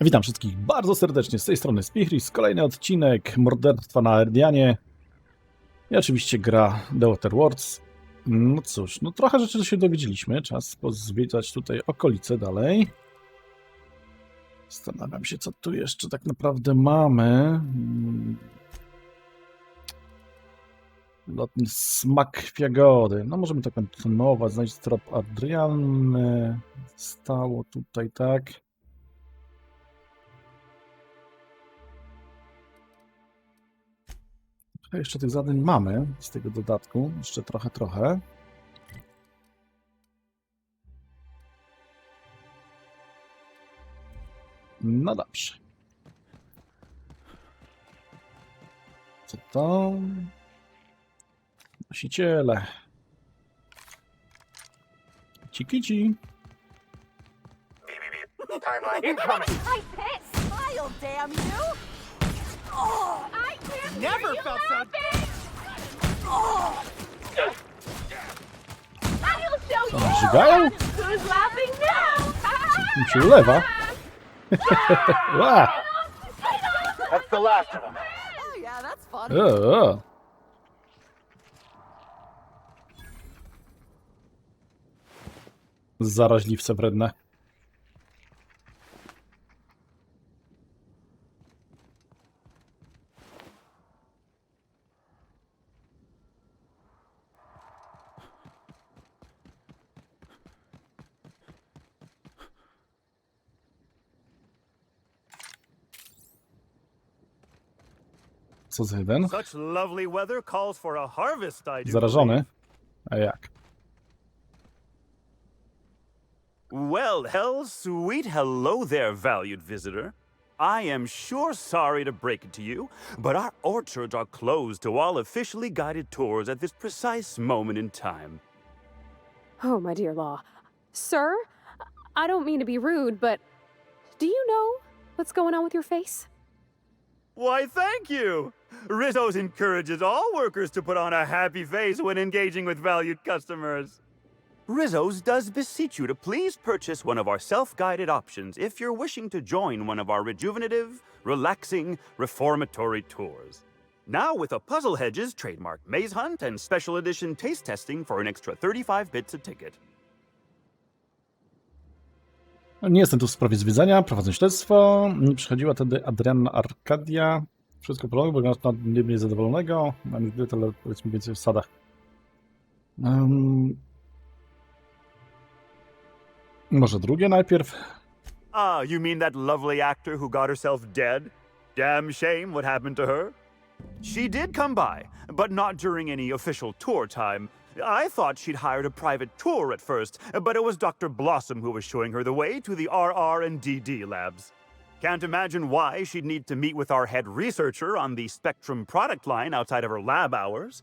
Witam wszystkich bardzo serdecznie z tej strony Spichris. Kolejny odcinek Morderstwa na Erdianie. I oczywiście gra The Water Worlds. No cóż, no trochę rzeczy się dowiedzieliśmy. Czas pozwiedzać tutaj okolice dalej. Zastanawiam się, co tu jeszcze tak naprawdę mamy. Mm. Lotny smak Fiagody. No możemy to kontynuować. Znaleźć trop Adrianny. Stało tutaj, tak. Trochę jeszcze tych zadań mamy z tego dodatku. Jeszcze trochę, trochę. No dobrze. Co to? Nosiciele. Cikici. Timeline incoming. I can't smile, damn you! Oh, Never felt so-! Oh. I'll show Co, you żygają? who's laughing now! Mi się ulewa. Ła! That's the last of them. Oh yeah, that's funny. E, e. Zaraźliwce wredne. Co za jeden? Such lovely weather calls for a harvest, I do. Zarażony? A jak? Well, hell, sweet hello there, valued visitor. I am sure sorry to break it to you, but our orchards are closed to all officially guided tours at this precise moment in time. Oh, my dear Law. Sir, I don't mean to be rude, but do you know what's going on with your face? Why, thank you! Rizzo's encourages all workers to put on a happy face when engaging with valued customers. Rizzo's does beseech you to please purchase one of our self guided options if you're wishing to join one of our rejuvenative, relaxing, reformatory tours. Now with a Puzzle Hedges trademark maze hunt and special edition taste testing for an extra 35 bits a ticket. Nie jestem tu w sprawie zwiedzania, prowadzę śledztwo. Przychodziła tedy Adrianna Arkadia. Wszystko po bo na nie mnie zadowolonego. Mam ale powiedzmy więcej w sadach. Um, może drugie najpierw? Ah, you mean that lovely actor who got herself dead? Damn shame what happened to her. She did come by, but not during any official tour time. I thought she'd hired a private tour at first, but it was Dr. Blossom who was showing her the way to the RR and DD labs. Can't imagine why she'd need to meet with our head researcher on the Spectrum product line outside of her lab hours.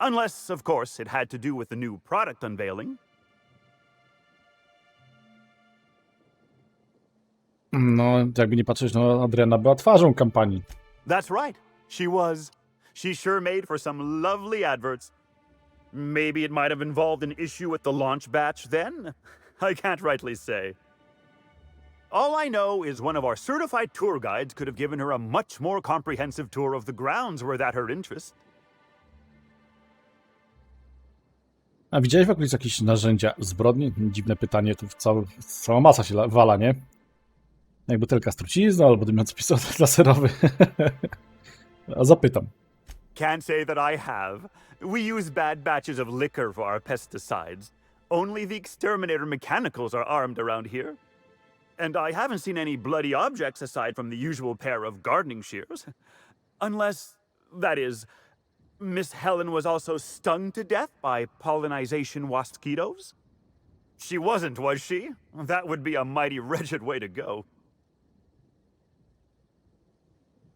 Unless, of course, it had to do with the new product unveiling. No, jakby nie patrzeć, no Adriana była twarzą kampanii. That's right. She was. She sure made for some lovely adverts. Maybe it might have involved an issue with the launch batch then? I can't rightly say. All I know is one of our certified tour guides could have given her a much more comprehensive tour of the grounds were that her interest. A widziałeś w okolicy jakieś narzędzia zbrodni? Dziwne pytanie, tu cała masa się la- wala, nie? Jak butelka z trucizną, albo dymiący pistolet laserowy. A zapytam. Can't say that I have. We use bad batches of liquor for our pesticides. Only the exterminator mechanicals are armed around here. And I haven't seen any bloody objects aside from the usual pair of gardening shears. Unless, that is, Miss Helen was also stung to death by pollinization mosquitoes? She wasn't, was she? That would be a mighty wretched way to go.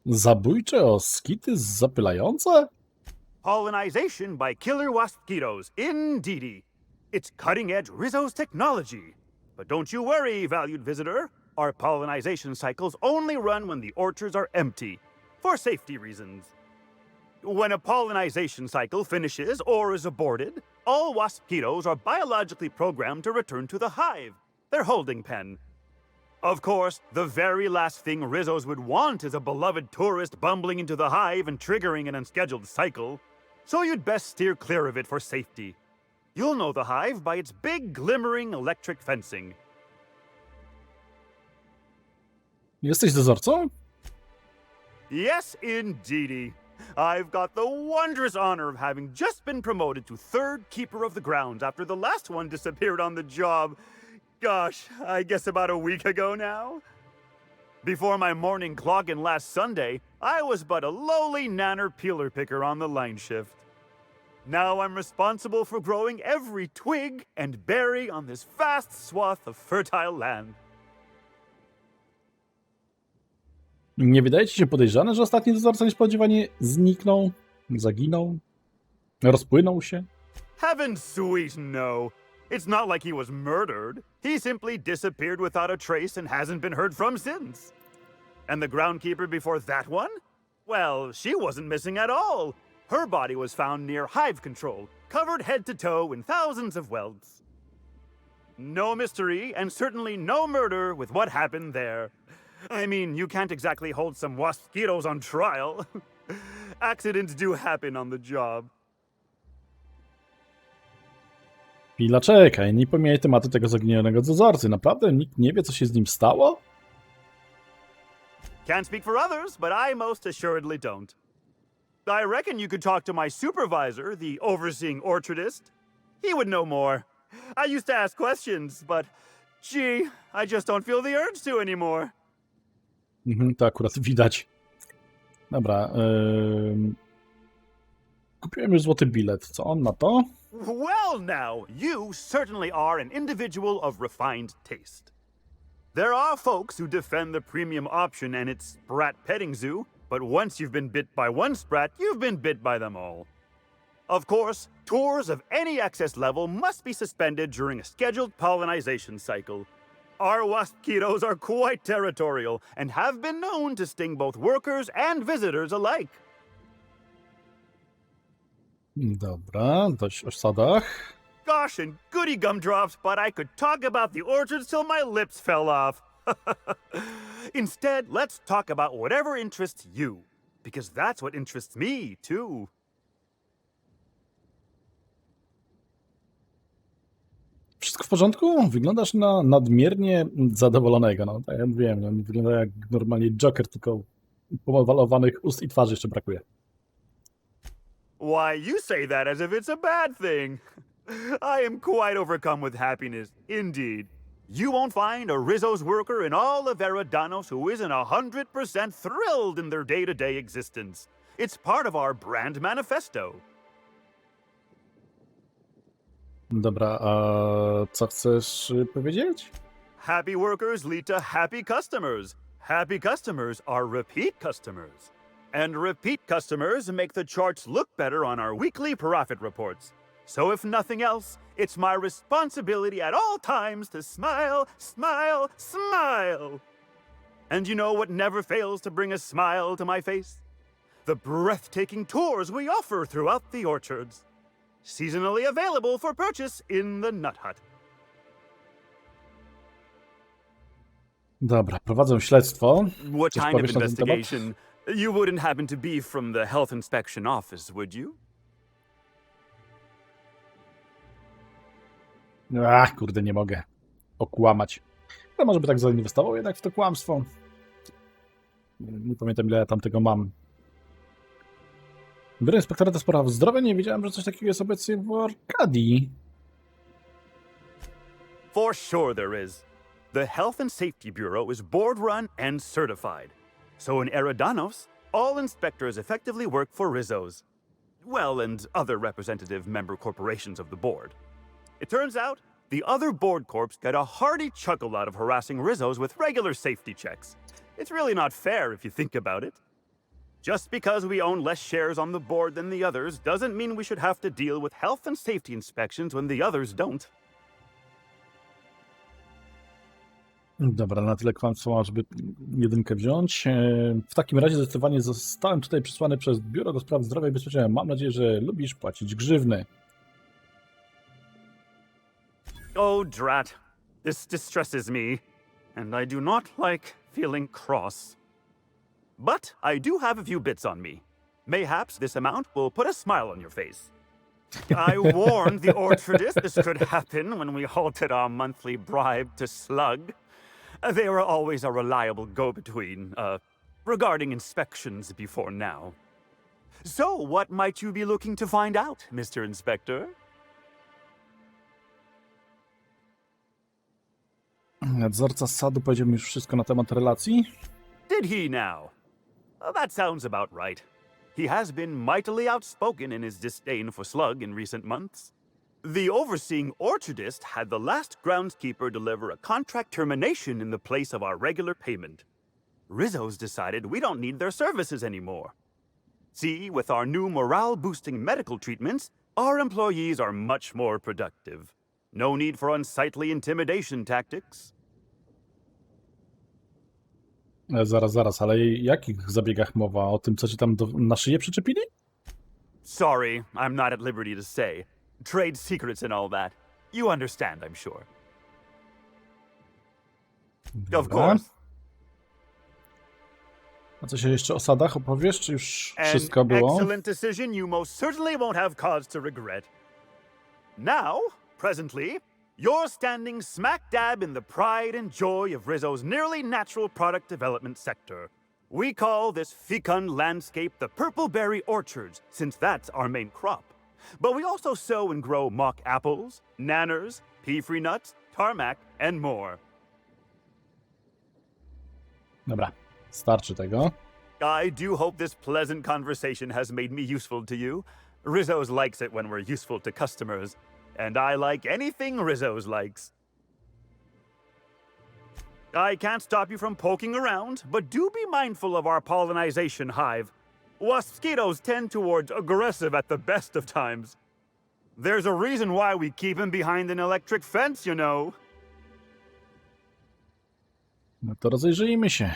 Zabójcze oskity zapylające? Pollinization by killer mosquitoes, indeedy. It's cutting edge Rizzo's technology. But don't you worry, valued visitor. Our pollinization cycles only run when the orchards are empty, for safety reasons. When a pollinization cycle finishes or is aborted, all mosquitoes are biologically programmed to return to the hive, their holding pen. Of course, the very last thing Rizzos would want is a beloved tourist bumbling into the hive and triggering an unscheduled cycle. So you'd best steer clear of it for safety. You'll know the hive by its big, glimmering electric fencing. Jesteś dozorcą? Yes, indeedy. I've got the wondrous honor of having just been promoted to third keeper of the grounds after the last one disappeared on the job. Gosh, I guess about a week ago now. Before my morning clock in last Sunday, I was but a lowly nanner peeler picker on the line shift. Now I'm responsible for growing every twig and berry on this vast swath of fertile land. Nie wydaje ci się podejrzane, że ostatni dozorca niespodziewanie zniknął, zaginął, rozpłynął się? Heaven sweet, no. It's not like he was murdered. He simply disappeared without a trace and hasn't been heard from since. And the groundkeeper before that one? Well, she wasn't missing at all. Her body was found near hive control, covered head to toe in thousands of welts. No mystery, and certainly no murder with what happened there. I mean, you can't exactly hold some mosquitoes on trial. Accidents do happen on the job. Chwila, czekaj, nie pomijaj tematu tego zaginionego dozorcy. Naprawdę nikt nie wie, co się z nim stało? Can't speak for others, but I most assuredly don't. I reckon you could talk to my supervisor, the overseeing orchardist. He would know more. I used to ask questions, but gee, I just don't feel the urge to anymore. Mhm, to akurat widać. Dobra. Ym... Kupiłem już złoty bilet. Co on na to? Well, now, you certainly are an individual of refined taste. There are folks who defend the premium option and its sprat petting zoo, but once you've been bit by one sprat, you've been bit by them all. Of course, tours of any excess level must be suspended during a scheduled pollinization cycle. Our wasp waspitos are quite territorial and have been known to sting both workers and visitors alike. Dobra, dość o sadach. Gosh and goody gumdrops, but I could talk about the orchards till my lips fell off. Instead, let's talk about whatever interests you, because that's what interests me, too. Wszystko w porządku? Wyglądasz na nadmiernie zadowolonego. No, tak jak wiem, no, wygląda jak normalnie Joker, tylko pomalowanych ust i twarzy jeszcze brakuje. Why, you say that as if it's a bad thing. I am quite overcome with happiness, indeed. You won't find a Rizzo's worker in all of Eridanos who isn't a hundred percent thrilled in their day-to-day existence. It's part of our brand manifesto. Dobra, a co chcesz powiedzieć? Happy workers lead to happy customers. Happy customers are repeat customers. And repeat customers make the charts look better on our weekly profit reports. So, if nothing else, it's my responsibility at all times to smile, smile, smile. And you know what never fails to bring a smile to my face? The breathtaking tours we offer throughout the orchards. Seasonally available for purchase in the Nut Hut. Dobra, prowadzę śledztwo. What kind of investigation? You wouldn't happen to be from the health inspection office, would you? Ach, kurde, nie mogę okłamać. Ale może by tak zainwestował jednak w to kłamstwo. Nie pamiętam, ile ja tam tego mam. Biuro Inspektoratu Spraw Zdrowia nie wiedziałem, że coś takiego jest obecnie w Arkadii. For sure there is. The Health and Safety Bureau is board run and certified. So in Eridanos, all inspectors effectively work for Rizzo's. Well, and other representative member corporations of the board. It turns out the other board corps get a hearty chuckle out of harassing Rizzo's with regular safety checks. It's really not fair if you think about it. Just because we own less shares on the board than the others doesn't mean we should have to deal with health and safety inspections when the others don't. Dobra, na tyle kłamstwa żeby jedynkę wziąć. E, W takim razie zdecydowanie zostałem tutaj przysłany przez Biuro do Spraw Zdrowia i Bezpieczeństwa. Mam nadzieję, że lubisz płacić grzywny. Oh, drat. This distresses me. and I do not like feeling cross. But I do have a few bits on me. Mayhaps this amount will put a smile on your face. I warned the orchardist this could happen when we halted our monthly bribe to Slug. They were always a reliable go between, uh, regarding inspections before now. So, what might you be looking to find out, Mr. Inspector? Nadzorca z sadu powiedział mi już wszystko na temat relacji. Did he now? Uh, that sounds about right. He has been mightily outspoken in his disdain for Slug in recent months. The overseeing orchardist had the last groundskeeper deliver a contract termination in the place of our regular payment. Rizzo's decided we don't need their services anymore. See, with our new morale boosting medical treatments, our employees are much more productive. No need for unsightly intimidation tactics. Zaraz, zaraz, ale jakich zabiegach mowa? O tym, co ci tam do, na szyję przyczepili? Sorry, I'm not at liberty to say. Trade secrets and all that. You understand, I'm sure. Of course. A co się jeszcze o sadach opowiesz, czy już An wszystko było? excellent decision you most certainly won't have cause to regret. Now, presently, you're standing smack dab in the pride and joy of Rizzo's nearly natural product development sector. We call this fecund landscape the Purple Berry Orchards, since that's our main crop. But we also sow and grow mock apples, nanners, pea free nuts, tarmac, and more. Dobra, starczy tego. I do hope this pleasant conversation has made me useful to you. Rizzo's likes it when we're useful to customers, and I like anything Rizzo's likes. I can't stop you from poking around, but do be mindful of our pollinization hive. Waspitos tend towards aggressive at the best of times. There's a reason why we keep him behind an electric fence, you know. No to rozejrzyjmy się.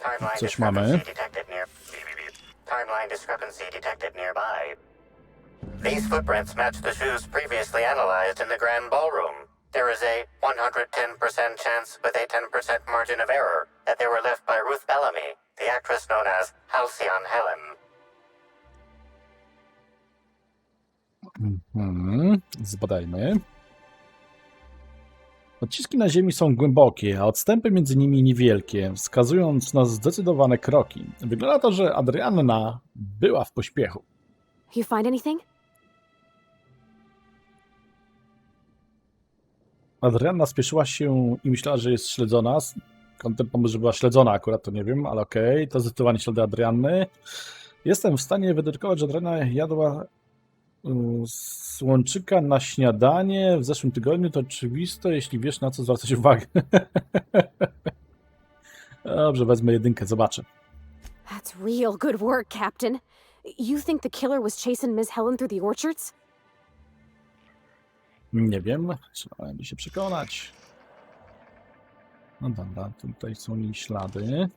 Timeline Coś mamy. discrepancy. Timeline discrepancy detected nearby. These footprints match the shoes previously analyzed in the Grand Ballroom. There is a 110% chance with a 10% margin of error that they were left by Ruth Bellamy, the actress known as Halcyon Helen. Hmm, zbadajmy. Odciski na ziemi są głębokie, a odstępy między nimi niewielkie, wskazując na zdecydowane kroki. Wygląda to, że Adrianna była w pośpiechu. You find anything? Adrianna spieszyła się i myślała, że jest śledzona. Kątem że była śledzona akurat, to nie wiem, ale okej, to zdecydowanie ślady Adrianny. Jestem w stanie wydedukować, że Adrianna jadła y, słonczyka na śniadanie w zeszłym tygodniu. To oczywiste, jeśli wiesz na co zwracać uwagę. Dobrze, wezmę jedynkę, zobaczę. That's real good work, Captain. You think the killer was chasing Miss Helen through the orchards? Nie wiem, trzeba się przekonać. No dobra, tutaj są jej ślady.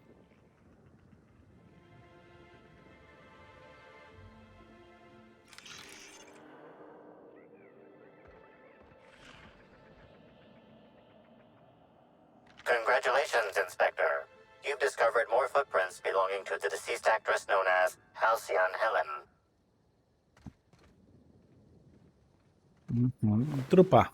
trupar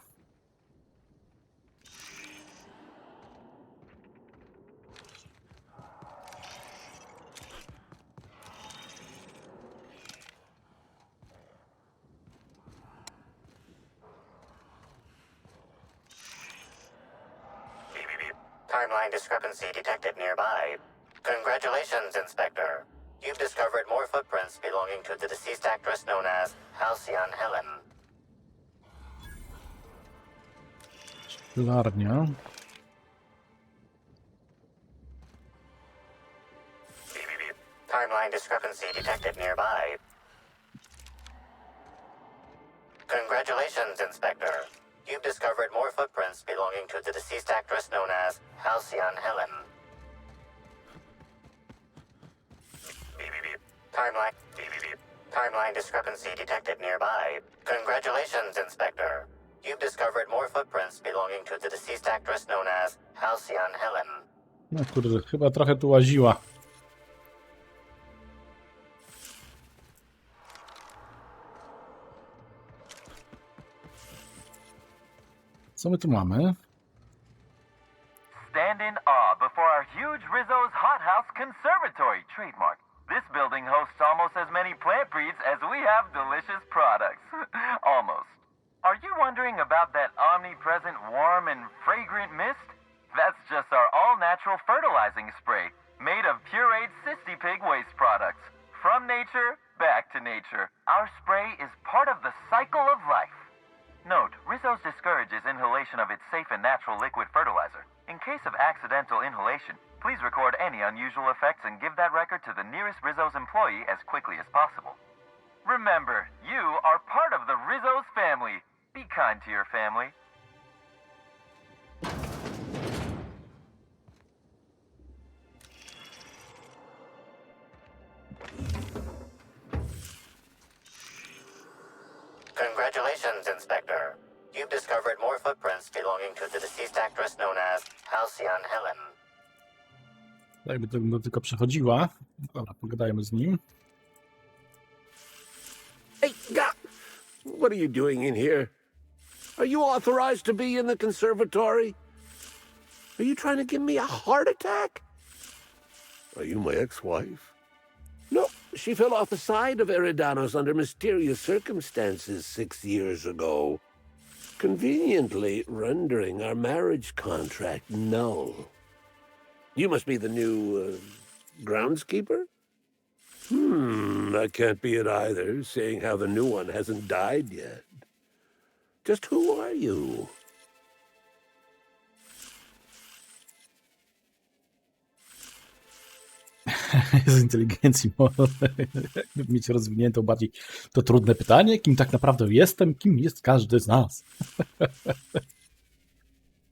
Szklarnia. Timeline discrepancy detected nearby. Congratulations, Inspector. You've discovered more footprints belonging to the deceased No kurde, chyba trochę tu łaziła. Co my tu mamy? Stand in awe before our huge Rizzo's Hothouse Conservatory trademark. This building hosts almost as many plant breeds as we have delicious products. almost. Are you wondering about that omnipresent warm and fragrant mist? That's just our all-natural fertilizing spray, made of pureed Cysty Pig waste products. From nature, back to nature. Our spray is part of the cycle of life. Note, Rizzo's discourages inhalation of its safe and natural liquid fertilizer. In case of accidental inhalation, please record any unusual effects and give that record to the nearest Rizzo's employee as quickly as possible. Remember, you are part of the Rizzo's family. Be kind to your family. To the deceased actress known as Halcyon Helen. Jakby to no, tylko przechodziła. Dobra, pogadajmy z nim. Hey, God! What are you doing in here? Are you authorized to be in the conservatory? Are you trying to give me a heart attack? Are you my ex-wife? No, she fell off the side of Eridanos under mysterious circumstances six years ago, conveniently rendering our marriage contract null. You must be the new uh, groundskeeper? Hmm, that can't be it either, seeing how the new one hasn't died yet. Just who are you? z inteligencji może mieć rozwiniętą bardziej to trudne pytanie, kim tak naprawdę jestem, kim jest każdy z nas.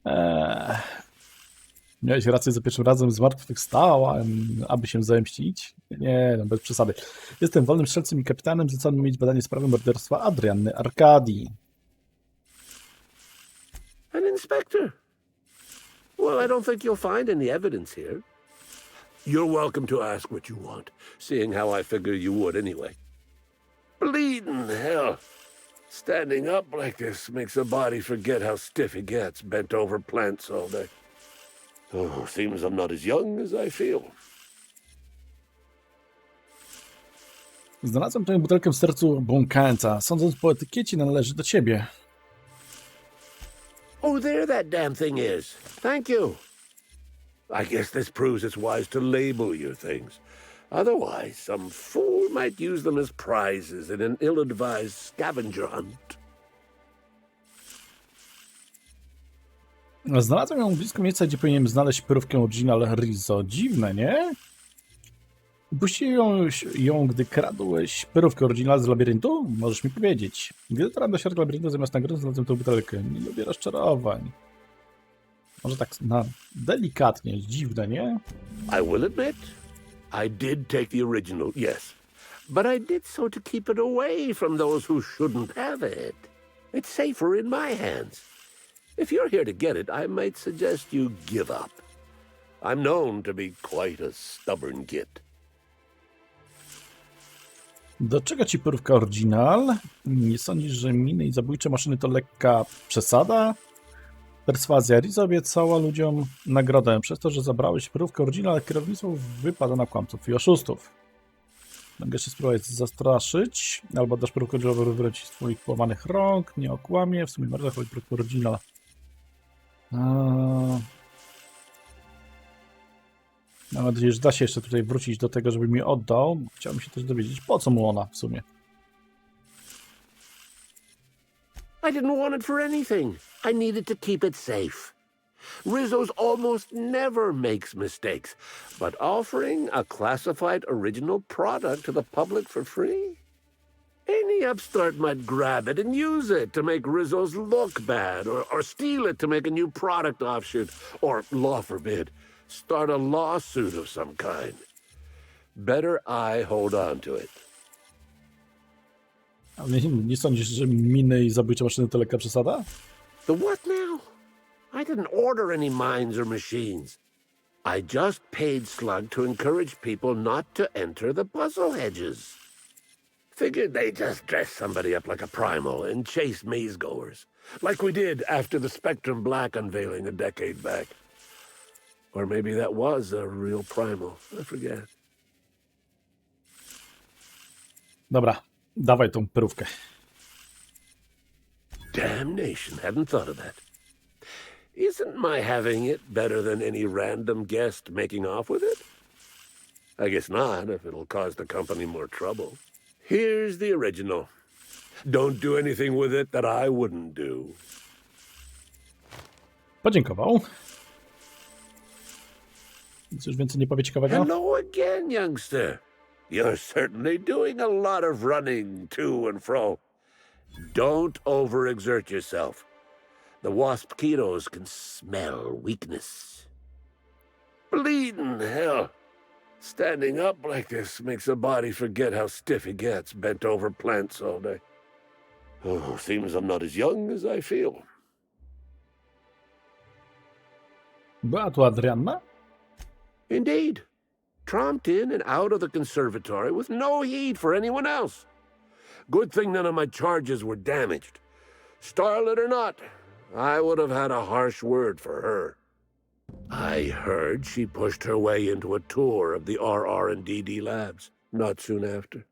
Eee. Miałeś rację, za pierwszym razem zmartwychwstałem, aby się zemścić. Nie, no bez przesady. Jestem wolnym strzelcem i kapitanem zleconym mieć badanie sprawy morderstwa Adrianny Arkadii. An inspector? Well, I don't think you'll find any evidence here. You're welcome to ask what you want, seeing how I figure you would anyway. Bleeding hell. Standing up like this makes a body forget how stiff he gets bent over plants all day. Oh, seems I'm not as young as I feel. Znalazłem tę butelkę w sercu błąkająca. Sądząc po etykiecie, należy do ciebie. Oh, there that damn thing is. Thank you. I guess this proves it's wise to label your things. Otherwise, some fool might use them as prizes in an ill advised scavenger hunt. Znalazłem ją blisko miejsca, gdzie powinienem znaleźć perówkę Original Rizzo. Dziwne, nie? Upuściłem ją, gdy kradłeś perówkę Original z labiryntu? Możesz mi powiedzieć. Gdy dotarłem do środka labiryntu, zamiast nagrody znalazłem tę butelkę. Nie lubię rozczarowań. Może tak na delikatnie, dziwne, nie? I will admit, I did take the original, yes. But I did so to keep it away from those who shouldn't have it. It's safer in my hands. If you're here to get it, I might suggest you give up. I'm known to be quite a stubborn git. Do czego ci perówka Original? Nie sądzisz, że miny i zabójcze maszyny to lekka przesada? Perswazja Riza obiecała ludziom nagrodę przez to, że zabrałeś perówkę Original, a kierownictwo wypada na kłamców i oszustów. Mogę się spróbować zastraszyć, albo dasz perówkę Original wybrać z twoich rąk, nie okłamie, w sumie bardzo chodzi perówkę Original. Eee... Mam nadzieję, że da się jeszcze tutaj wrócić do tego, żeby mi oddał. Chciałbym się też dowiedzieć, po co mu ona w sumie. I didn't want it for anything. I needed to keep it safe. Rizzo's almost never makes mistakes, but offering a classified original product to the public for free? Any upstart might grab it and use it to make Rizzo's look bad, or, or steal it to make a new product offshoot, or, law forbid, start a lawsuit of some kind. Better I hold on to it. A nie, nie sądzisz, że miny i zabójcze maszyny to lekka przesada? The what now? I didn't order any mines or machines. I just paid Slug to encourage people not to enter the puzzle hedges. Figured they'd just dress somebody up like a primal and chase maze goers, like we did after the Spectrum Black unveiling a decade back. Or maybe that was a real primal. I forget. Dobra, dawaj tą perówkę. Damnation, hadn't thought of that. Isn't my having it better than any random guest making off with it? I guess not, if it'll cause the company more trouble. Here's the original. Don't do anything with it that I wouldn't do. Podziękował. Nic już więcej nie powie ciekawego? Hello again, youngster. You're certainly doing a lot of running to and fro. Don't overexert yourself. The wasp ketos can smell weakness. Bleeding hell. Standing up like this makes a body forget how stiff he gets bent over plants all day. Oh, seems I'm not as young as I feel. Była tu Adrianna? Indeed. Tromped in and out of the conservatory with no heed for anyone else. Good thing none of my charges were damaged. Starlet or not, I would have had a harsh word for her. I heard she pushed her way into a tour of the RR&DD labs not soon after.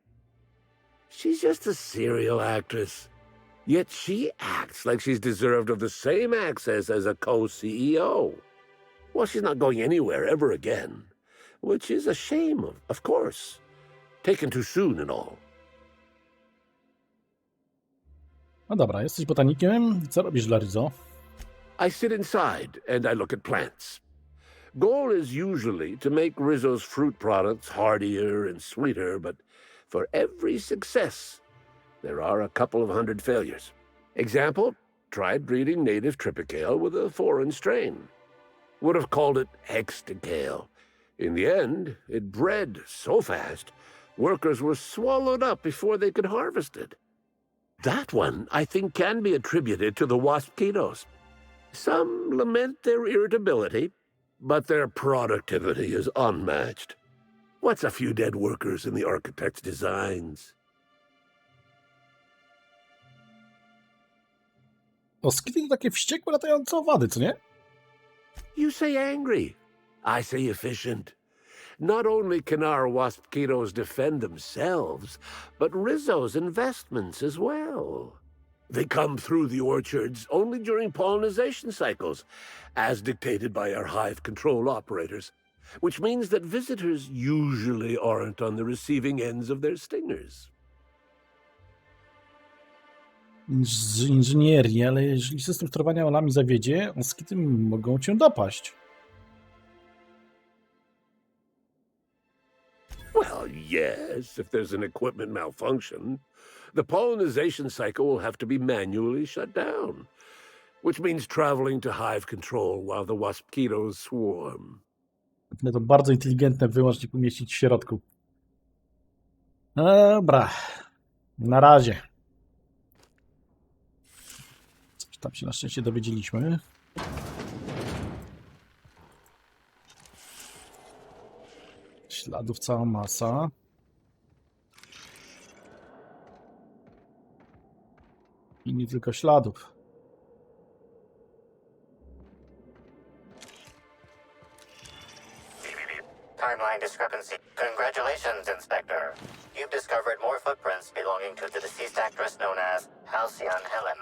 She's just a serial actress. Yet she acts like she's deserved of the same access as a co-CEO. Well, she's not going anywhere ever again. Which is a shame, of, of course. Taken too soon and all. No dobra, jesteś botanikiem. Co robisz dla Rizzo? I sit inside and I look at plants. Goal is usually to make Rizzo's fruit products hardier and sweeter, but for every success, there are a couple of hundred failures. Example, tried breeding native Tripicale with a foreign strain. Would have called it Hexticale. In the end, it bred so fast, workers were swallowed up before they could harvest it. That one, I think, can be attributed to the wasp ketos. Some lament their irritability, but their productivity is unmatched. What's a few dead workers in the architect's designs? Oskity to takie wściekłe, latające owady, co nie? You say angry. I say efficient. Not only can our wasp ketos defend themselves, but Rizzo's investments as well. They come through the orchards only during pollination cycles, as dictated by our hive control operators, which means that visitors usually aren't on the receiving ends of their stingers. Z inżynierii, ale jeżeli system sterowania olami zawiedzie, oskity mogą cię dopaść. Well, yes, if there's an equipment malfunction. The pollination cycle will have to be manually shut down, which means traveling to hive control while the waspitos swarm. No to bardzo inteligentne wyłącznik umieścić w środku. Dobra. Na razie. Coś tam się na szczęście dowiedzieliśmy. Śladów cała masa. I nie tylko śladów. Timeline discrepancy. Congratulations, Inspector. You've discovered more footprints belonging to the deceased actress known as Halcyon Helen.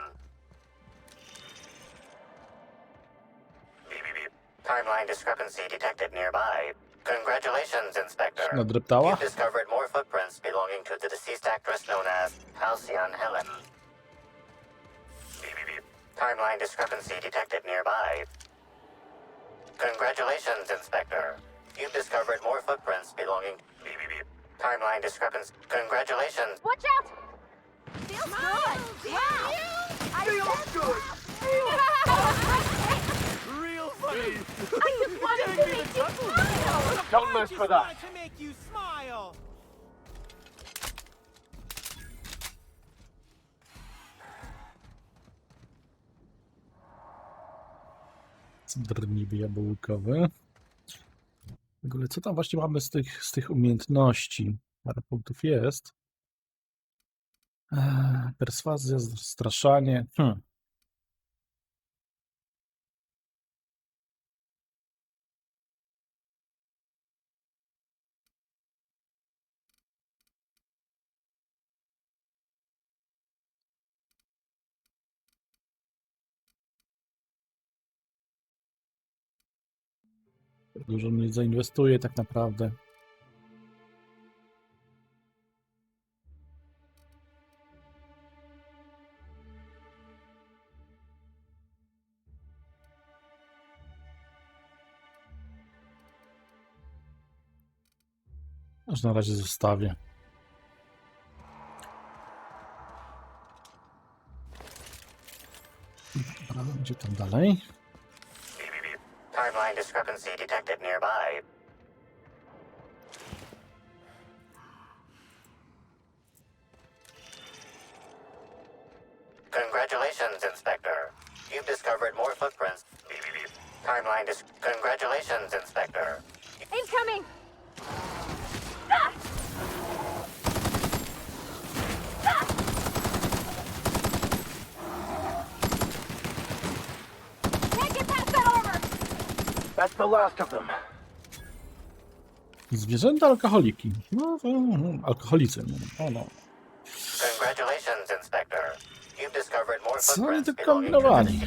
Timeline discrepancy detected nearby. Congratulations, Inspector. Nadreptała? You've discovered more footprints belonging to the deceased actress known as Halcyon Helen. Timeline discrepancy detected nearby. Congratulations, Inspector. You've discovered more footprints belonging. Timeline discrepancy. Congratulations. Watch out! Feels good. Wow. I Feels good. Don't move for that. to make you smile. Drniby jabłkowe. W ogóle co tam właśnie mamy z tych, z tych umiejętności? Parę punktów jest. Eee, perswazja, straszanie. Hmm. Dużo nie zainwestuje tak naprawdę. Aż na razie zostawię. Gdzie tam dalej? Timeline discrepancy detected nearby. Congratulations, Inspector. You've discovered more footprints. Timeline dis- Congratulations, Inspector. Incoming! That's the last of them. Zwierzęta alkoholiki. No, to, no, alkoholicy. No, o no. Congratulations, Inspector. You've discovered more Co oni tu belonging to kombinowali?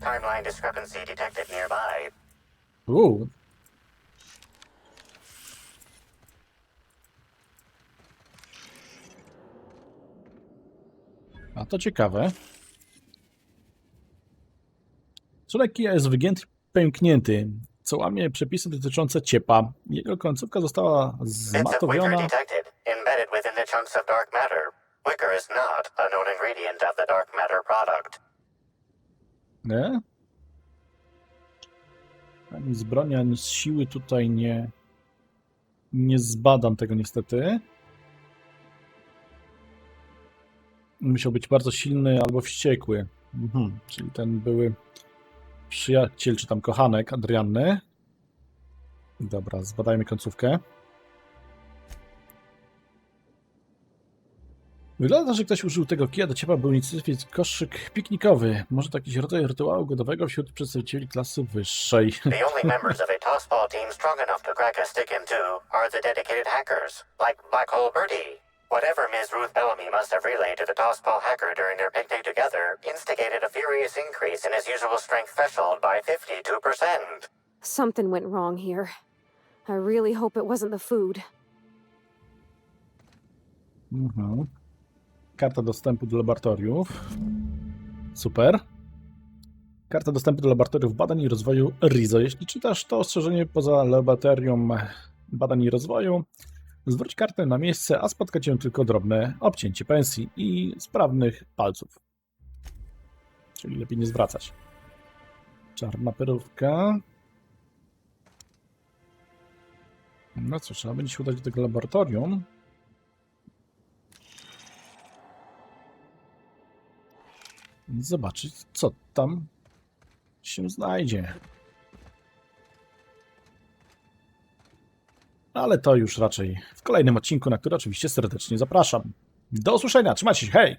Timeline discrepancy detected nearby. Uuu. A to ciekawe. Czulek kija jest wygięty pęknięty, co łamie przepisy dotyczące ciepa. Jego końcówka została zmatowiona. Nie? Ani z broni, ani z siły tutaj nie. Nie zbadam tego niestety. Musiał być bardzo silny albo wściekły. Mhm. Czyli ten były przyjaciel, czy tam kochanek Adrianny. Dobra, zbadajmy końcówkę. Wygląda, że ktoś użył tego kija do ciepła, był inicjatywie koszyk piknikowy. Może to jakiś rodzaj rytuału godowego wśród przedstawicieli klasy wyższej. The only members of a tossball team strong enough to crack a stick in are the dedicated hackers, like Black Hole Birdie. Whatever Ms. Ruth Bellamy must have relayed to the tossball hacker during their picnic together instigated a furious increase in his usual strength threshold by 52%. Something went wrong here. I really hope it wasn't the food. Mhm. Karta dostępu do laboratoriów. Super. Karta dostępu do laboratoriów badań i rozwoju RIZO. Jeśli czytasz to ostrzeżenie poza laboratorium badań i rozwoju, zwróć kartę na miejsce, a spotka cię tylko drobne obcięcie pensji i sprawnych palców. Czyli lepiej nie zwracać. Czarna perówka. No co, trzeba będzie się udać do tego laboratorium. zobaczyć, co tam się znajdzie. Ale to już raczej w kolejnym odcinku, na który oczywiście serdecznie zapraszam. Do usłyszenia, trzymajcie się, hej!